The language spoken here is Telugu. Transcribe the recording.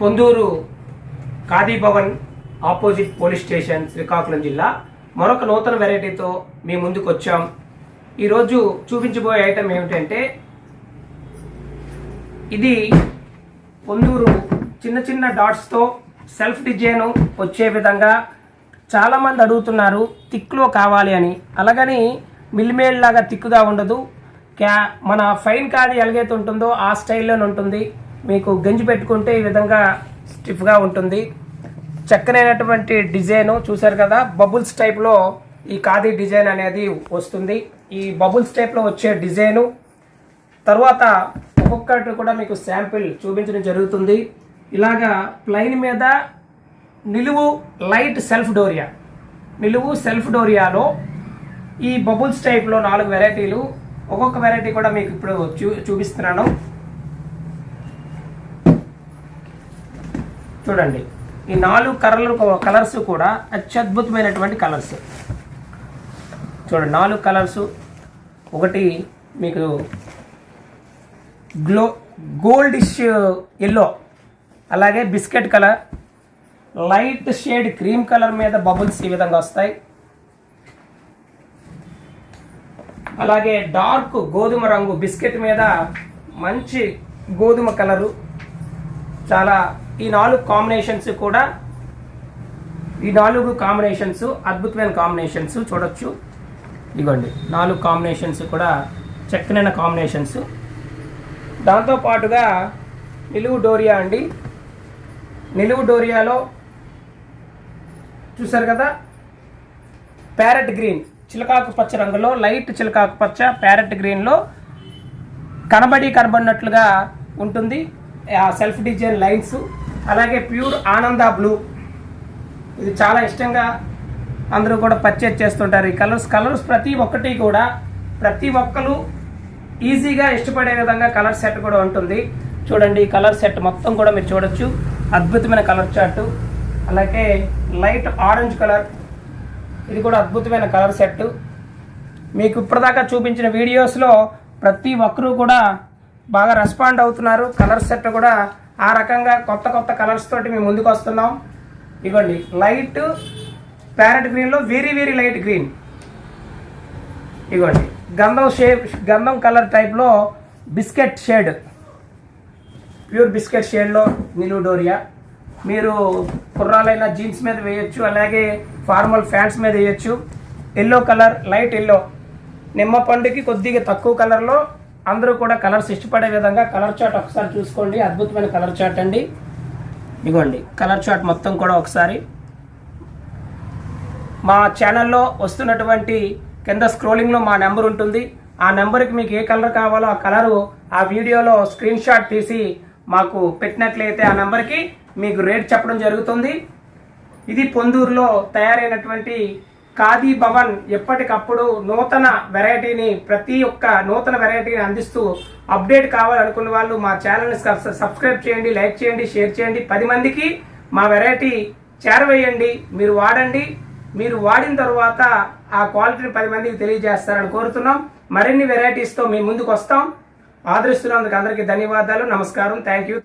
Ponduru Khadi Bhavan opposite police station Srikakulam జిల్లా. మరొక నూతన వెరైటీతో మీ ముందుకు వచ్చాం ఈరోజు చూపించబోయే ఐటమ్ ఏమిటంటే ఇది పొందూరు చిన్న చిన్న డాట్స్తో సెల్ఫ్ డిజైన్ వచ్చే విధంగా చాలామంది అడుగుతున్నారు తిక్లో కావాలి అని. అలాగని మిల్మేల్లాగా థిక్గా తిక్కుగా ఉండదు. క్యా మన ఫైన్ కాది ఎలాగైతే ఉంటుందో ఆ స్టైల్లోనే ఉంటుంది. మీకు గంజి పెట్టుకుంటే ఈ విధంగా స్టిఫ్గా ఉంటుంది. చక్కనైనటువంటి డిజైను చూసారు కదా బబుల్స్ టైప్లో ఈ ఖాదీ డిజైన్ అనేది వస్తుంది. ఈ బబుల్స్ టైప్లో వచ్చే డిజైను తర్వాత ఒక్కొక్కటి కూడా మీకు శాంపిల్ చూపించడం జరుగుతుంది. ఇలాగా ప్లైన్ మీద నిలువు లైట్ సెల్ఫ్ డోరియా నిలువు సెల్ఫ్ డోరియాలో ఈ బబుల్స్ టైప్లో నాలుగు వెరైటీలు ఒక్కొక్క వెరైటీ కూడా మీకు ఇప్పుడు చూ చూపిస్తున్నాను. చూడండి. ఈ నాలుగు కలర్లు కలర్స్ కూడా అత్యద్భుతమైనటువంటి కలర్స్. చూడండి నాలుగు కలర్స్. ఒకటి మీకు గ్లో గోల్డిష్ ఎల్లో అలాగే biscuit colour. Light shade cream colour మీద బబుల్స్ ఈ విధంగా వస్తాయి. అలాగే డార్క్ గోధుమ రంగు బిస్కెట్ మీద మంచి గోధుమ కలరు. చాలా ఈ నాలుగు కాంబినేషన్స్ కూడా ఈ నాలుగు కాంబినేషన్స్ అద్భుతమైన కాంబినేషన్స్ చూడొచ్చు. ఇదిగోండి నాలుగు కాంబినేషన్స్ కూడా చక్కనైన కాంబినేషన్స్. దాంతో పాటుగా నిలువు డోరియా అండి. నిలువు డోరియాలో చూసారు కదా? Parrot green. చిలకాకు పచ్చ రంగులో లైట్ చిలకాకు పచ్చ ప్యారెట్ గ్రీన్లో కనబడి కనబడినట్లుగా ఉంటుంది. ఆ సెల్ఫ్ డిజైన్ లైన్స్. అలాగే ప్యూర్ ఆనంద బ్లూ. ఇది చాలా ఇష్టంగా అందరూ కూడా పర్చేజ్ చేస్తుంటారు ఈ కలర్స్. కలర్స్ ప్రతి ఒక్కటి కూడా ప్రతి ఒక్కరు ఈజీగా ఇష్టపడే విధంగా కలర్ సెట్ కూడా ఉంటుంది. చూడండి ఈ కలర్ సెట్ మొత్తం కూడా మీరు చూడొచ్చు. అద్భుతమైన కలర్ చార్టు. అలాగే లైట్ ఆరెంజ్ కలర్. ఇది కూడా అద్భుతమైన కలర్ సెట్. మీకు ఇప్పటిదాకా చూపించిన వీడియోస్లో ప్రతి ఒక్కరూ కూడా బాగా రెస్పాండ్ అవుతున్నారు. కలర్ సెట్ కూడా ఆ రకంగా కొత్త కొత్త కలర్స్ తోటి మేము ముందుకు వస్తున్నాం. ఇవ్వండి లైట్ ప్యారెట్ గ్రీన్లో వెరీ వెరీ లైట్ గ్రీన్. ఇవ్వండి గంధం షేప్ గంధం కలర్ టైప్లో బిస్కెట్ షేడ్. ప్యూర్ బిస్కెట్ షేడ్లో నిలువు డోరియా. మీరు కుర్రాలైన జీన్స్ మీద వేయొచ్చు అలాగే ఫార్మల్ ఫ్యాంట్స్ మీద వేయొచ్చు. Yellow colour light yellow. నిమ్మ పండుకి కొద్దిగా తక్కువ కలర్లో అందరూ కూడా కలర్స్ ఇష్టపడే విధంగా కలర్ చాట్ ఒకసారి చూసుకోండి. అద్భుతమైన కలర్ చాట్ అండి. ఇగోండి కలర్ చాట్ మొత్తం కూడా ఒకసారి. మా ఛానల్లో వస్తున్నటువంటి కింద స్క్రోలింగ్లో మా నెంబర్ ఉంటుంది. ఆ నెంబర్కి మీకు ఏ కలర్ కావాలో ఆ కలరు ఆ వీడియోలో స్క్రీన్ షాట్ తీసి మాకు పెట్టినట్లయితే ఆ నెంబర్కి మీకు రేట్ చెప్పడం జరుగుతుంది. ఇది పొందూరులో తయారైనటువంటి ఖాదీ భవన్ ఎప్పటికప్పుడు నూతన వెరైటీని ప్రతి ఒక్క నూతన వెరైటీని అందిస్తూ అప్డేట్ కావాలనుకున్న వాళ్ళు మా ఛానల్ని సబ్స్క్రైబ్ చేయండి లైక్ చేయండి షేర్ చేయండి. పది మందికి మా వెరైటీ చేరవేయండి. మీరు వాడండి. మీరు వాడిన తర్వాత ఆ క్వాలిటీని పది మందికి తెలియజేస్తారని కోరుతున్నాం. మరిన్ని వెరైటీస్తో మీ ముందుకు వస్తాం. ఆదరిస్తున్నందుకు అందరికీ ధన్యవాదాలు నమస్కారం థ్యాంక్ యూ